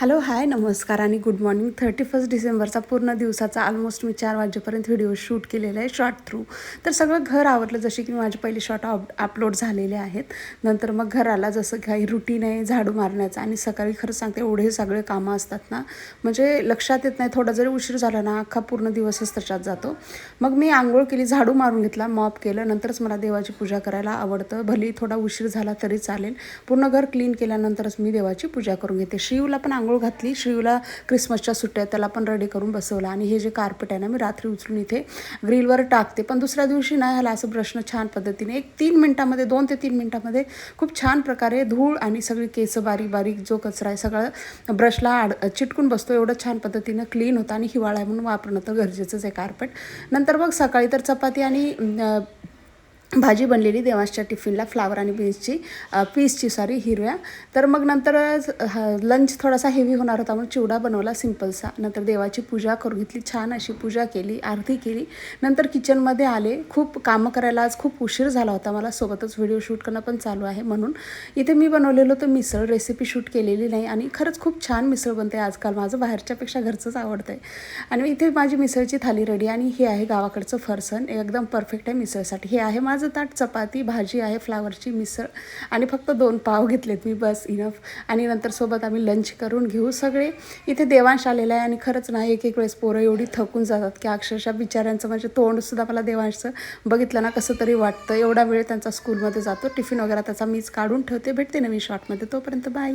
Hello hi नमस्कार आणि good morning. Thirty first डिसेंबरचा पूर्ण दिवसाचा ऑलमोस्ट मी चार वाजेपर्यंत व्हिडिओ शूट केलेला आहे शॉर्ट थ्रू तर सगळं घर आवरलं जसे की माझे पहिले शॉर्ट अप अपलोड झालेले आहेत. नंतर मग घराला जसं काही रुटीन आहे झाडू मारण्याचं. आणि सकाळी खरं सांगते एवढे सगळे कामं असतात ना म्हणजे लक्षात येत नाही थोडा जरी उशीर झाला ना अख्खा पूर्ण दिवसच त्याच्यात जातो. मग मी आंघोळ केली झाडू मारून घेतला मॉप केलं. नंतरच मला देवाची पूजा करायला आवडतं. भलेही थोडा उशीर झाला तरी चालेल. पूर्ण घर क्लीन केल्यानंतरच मी देवाची पूजा करून घेते. शिवला पण आंघोळ घातली शिवला क्रिसमसच्या सुट्ट्या त्याला पण रेडी करून बसवलं. आणि हे जे कार्पेट आहे ना मी रात्री उचलून इथे ग्रिलवर टाकते. पण दुसऱ्या दिवशी नाही ह्याला असं ब्रशनं छान पद्धतीने एक तीन मिनटामध्ये दोन ते तीन मिनटामध्ये खूप छान प्रकारे धूळ आणि सगळी केस बारीक बारीक जो कचरा आहे सगळं ब्रशला आड चिटकून बसतो. एवढं छान पद्धतीनं क्लीन होतं आणि हिवाळा आहे म्हणून वापरणं तर गरजेचंच आहे कार्पेट नंतर मग सकाळी तर चपाती आणि भाजी बनलेली देवांच्या टिफिनला फ्लावर आणि बीन्सची पीसची सॉरी हिरव्या. तर मग नंतर लंच थोडासा हेवी होणार होता म्हणून चिवडा बनवला सिम्पलसा नंतर देवाची पूजा करून घेतली छान अशी पूजा केली आरती केली. नंतर किचनमध्ये आले खूप कामं करायला आज खूप उशीर झाला होता मला सोबतच व्हिडिओ शूट करणं पण चालू आहे म्हणून. इथे मी बनवलेलं होतं मिसळ रेसिपी शूट केलेली नाही आणि खरंच खूप छान मिसळ बनते आजकाल माझं बाहेरच्यापेक्षा घरचंच आवडतं आहे आणि इथे माझी मिसळची थाली रेडी आणि हे आहे गावाकडचं फरसन एकदम परफेक्ट आहे मिसळसाठी. हे आहे माझं माझं ताट चपाती भाजी आहे फ्लावरची मिसळ आणि फक्त दोन पाव घेतलेत मी बस इनफ आणि नंतर सोबत आम्ही लंच करून घेऊ सगळे. इथे देवांश आलेला आहे आणि खरंच ना एक एक वेळेस पोरं एवढी थकून जातात की अक्षरशः बिचाऱ्यांचं म्हणजे तोंडसुद्धा मला देवांशचं बघितलं ना कसं तरी वाटतं. एवढा वेळ त्यांचा स्कूलमध्ये जातो. टिफिन वगैरे त्याचा मीच काढून ठेवते. भेटते नवीन शॉर्टमध्ये तोपर्यंत बाय